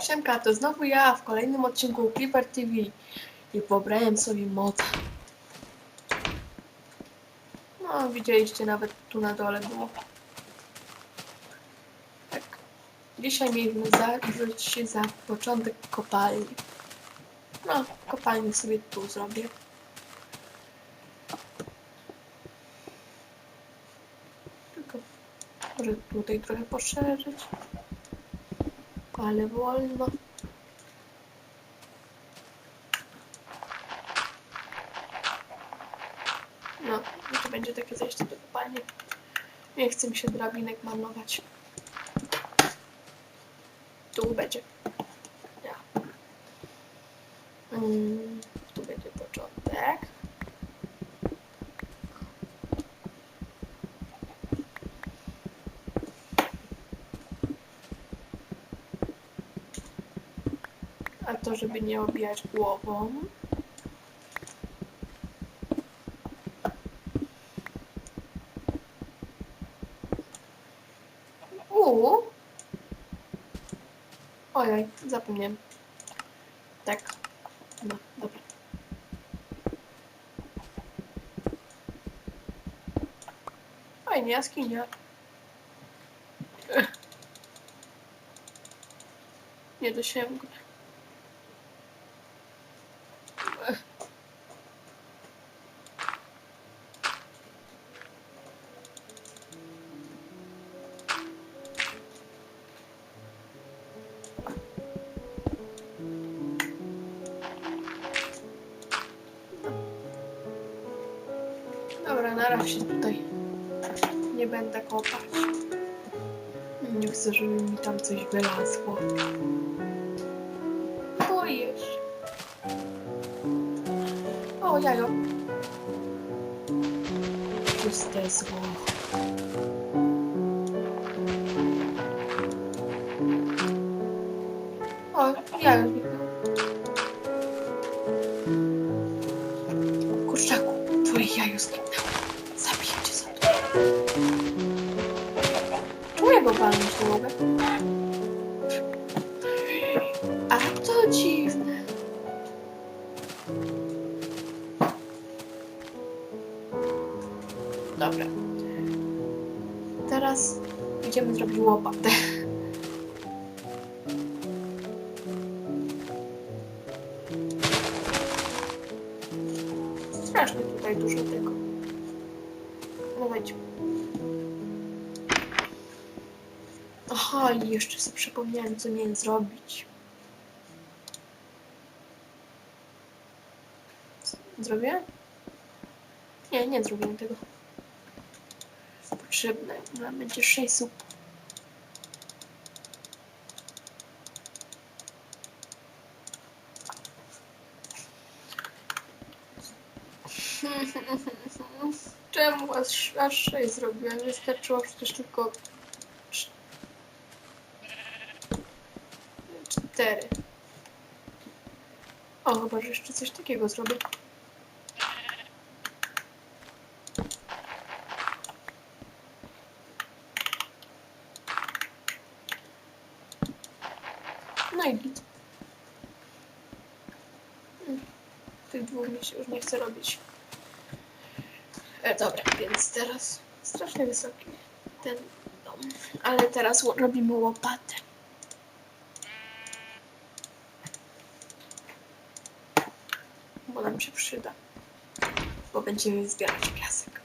Siemka, to znowu ja w kolejnym odcinku Clipper TV i pobrałem sobie moda. No, widzieliście nawet tu na dole było. Tak. Dzisiaj miejmy zabrać się za początek kopalni. No, kopalnię sobie tu zrobię. Tylko może tutaj trochę poszerzyć. Ale wolno. No, to będzie takie zejście do kopalni. Nie chcę mi się drabinek marnować. Tu będzie. Ja. Mm, tu będzie początek. A to, żeby nie obijać głową. Uuu. Ojej, zapomniałem. Tak. No, dobra. Fajnie, jaskinia. Nie dosięgłem. Na razie tutaj nie będę kopać. Nie chcę, żeby mi tam coś wylazło. Boję się. O, jajo. Puste zło. O, jajo Nie mogę? A to dziwne. Dobra. Teraz idziemy zrobić łopatę. Strasznie tutaj dużo tego. No Aha, i jeszcze sobie przypomniałem, co miałem zrobić. Zrobię? Nie, nie zrobiłem tego. Potrzebne nam będzie 6 sup. Czemu aż, aż 6 zrobiłem? Wystarczyło przecież tylko O, chyba, że jeszcze coś takiego zrobię. No i git. Mm, Tych dwóch mi się już nie chce robić. E, dobra, więc teraz strasznie wysoki ten dom. Ale teraz robimy łopatę. Bo nam się przyda. Bo będziemy zbierać piasek.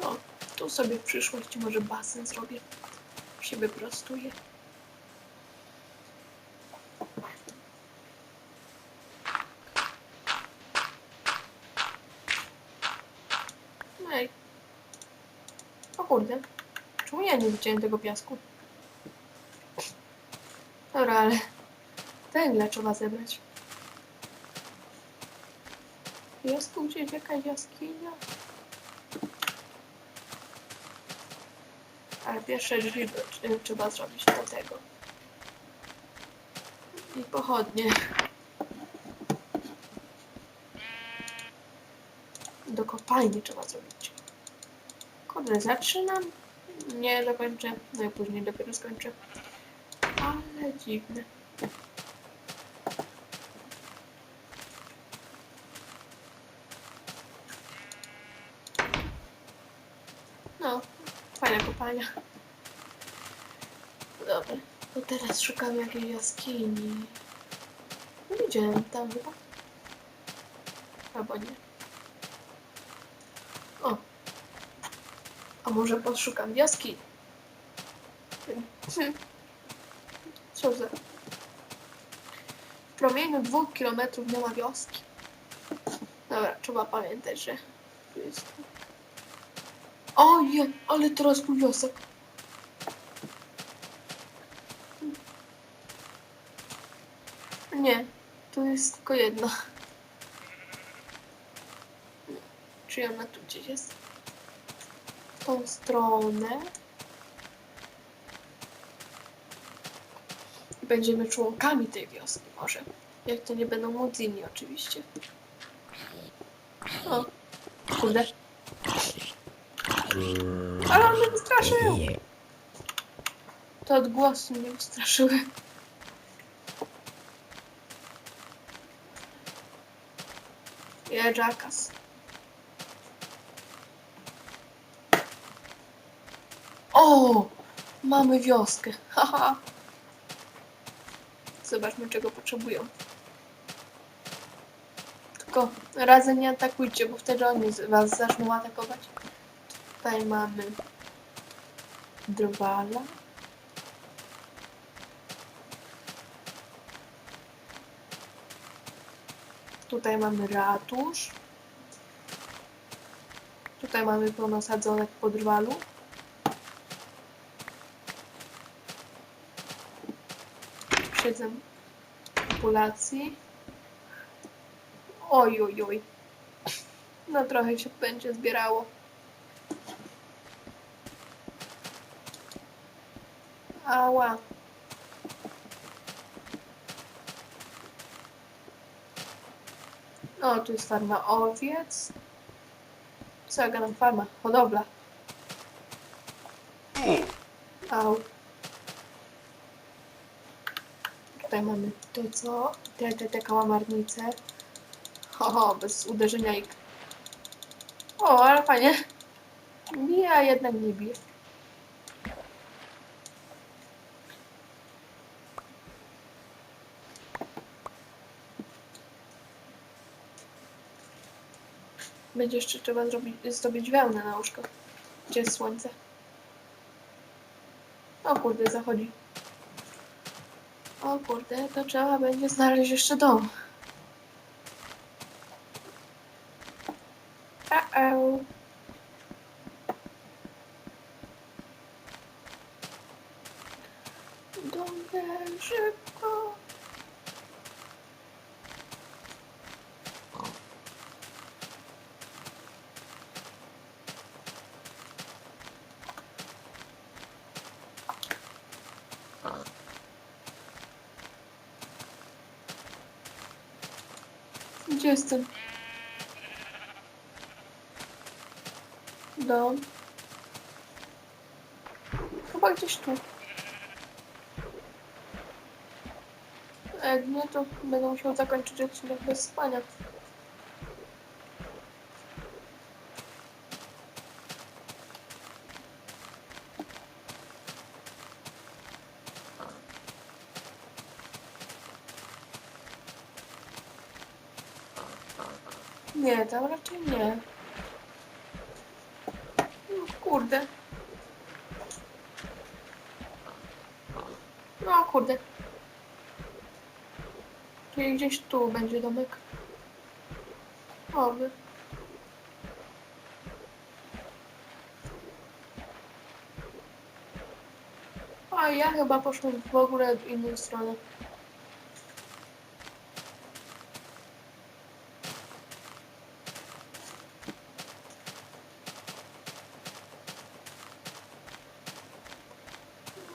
O, tu sobie w przyszłości może basen zrobię. Się wyprostuję. Ej. O kurde. Widziałem tego piasku? Dobra, ale węgla trzeba zebrać. Jest tu gdzieś jakaś jaskinia? Ale pierwsze drzwi y, trzeba zrobić do tego. I pochodnie. Do kop kopalnię trzeba zrobić. Kurde, zaczynam, nie dokończę, no i później dopiero skończę. Ale dziwne. No, fajna kopalnia. Dobra, to teraz szukam jakiejś jaskini. Widziałem tam chyba. Albo nie. O. A może poszukam wioski? Hmm. Co za... W promieniu dwóch kilometrów nie ma wioski. Dobra, trzeba pamiętać, że tu ale teraz był wiosek. Nie, tu jest tylko jedna. Czy ona tu gdzieś jest? Tą stronę. Będziemy członkami tej wioski może. Jak to nie będą młodzini oczywiście. O, kurde. Ale on mnie wystraszył. Te odgłosy mnie wystraszyły. Ja Jackass. O! Mamy wioskę. Haha. Zobaczmy, czego potrzebują. Tylko razem nie atakujcie, bo wtedy oni was zaczną atakować. Tutaj mamy drwala. Tutaj mamy ratusz. Tutaj mamy pełno sadzonek po drwalu. Siedzę populacji. Oj, oj, oj. No trochę się będzie zbierało. Ała. O, tu jest farma owiec. Co ja gadam? Farma, hodowla. Au. Tutaj mamy to co? Te, te, te kałamarnice. Ho, bez uderzenia ich. O, ale fajnie. Bije, jednak nie bije. Będzie jeszcze trzeba zrobić, zrobić wełnę na łóżko. Gdzie jest słońce? O kurde, zachodzi. O kurde, to trzeba będzie znaleźć jeszcze dom. Uh-oh. Dom szybko. Gdzie jestem? Dom. Chyba gdzieś tu. A jak nie, to będę musiał zakończyć odcinek bez spania. Nie, tam raczej nie. No, kurde. No kurde. Czyli gdzieś tu będzie domek. Oby. A ja chyba poszłam w ogóle w inną stronę.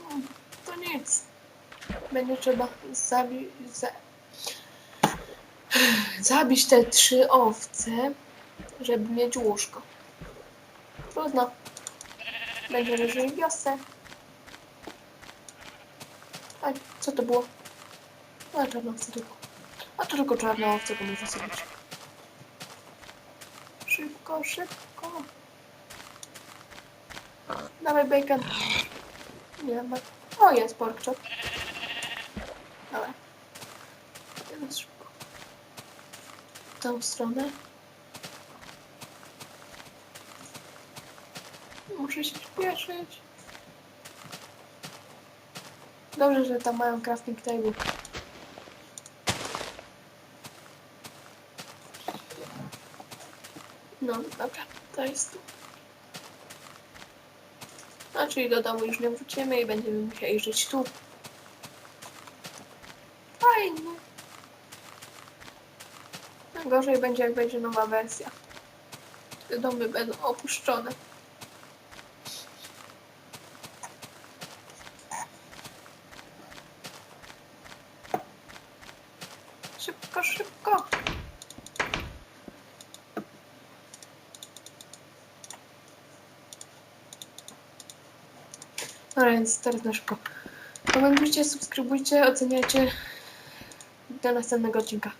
No, To nic. Będzie trzeba zabić, za... zabić te trzy owce żeby mieć łóżko. Trudno. Będziemy żyli w wiosce. A co to było? A czarna owca tylko. A to tylko czarna owca, to sobie być. Szybko, szybko. Dawaj bacon. Nie ma. O, jest pork chop. Dobra. Teraz szybko. W tą stronę. Muszę się śpieszyć. Dobrze, że tam mają crafting table. No, dobra, to jest tu. A czyli do domu już nie wrócimy i będziemy musieli żyć tu. Fajnie. Gorzej będzie, jak będzie nowa wersja. Te domy będą opuszczone. Szybko, szybko. No więc teraz na szybko. Komentujcie, subskrybujcie, oceniajcie do następnego odcinka.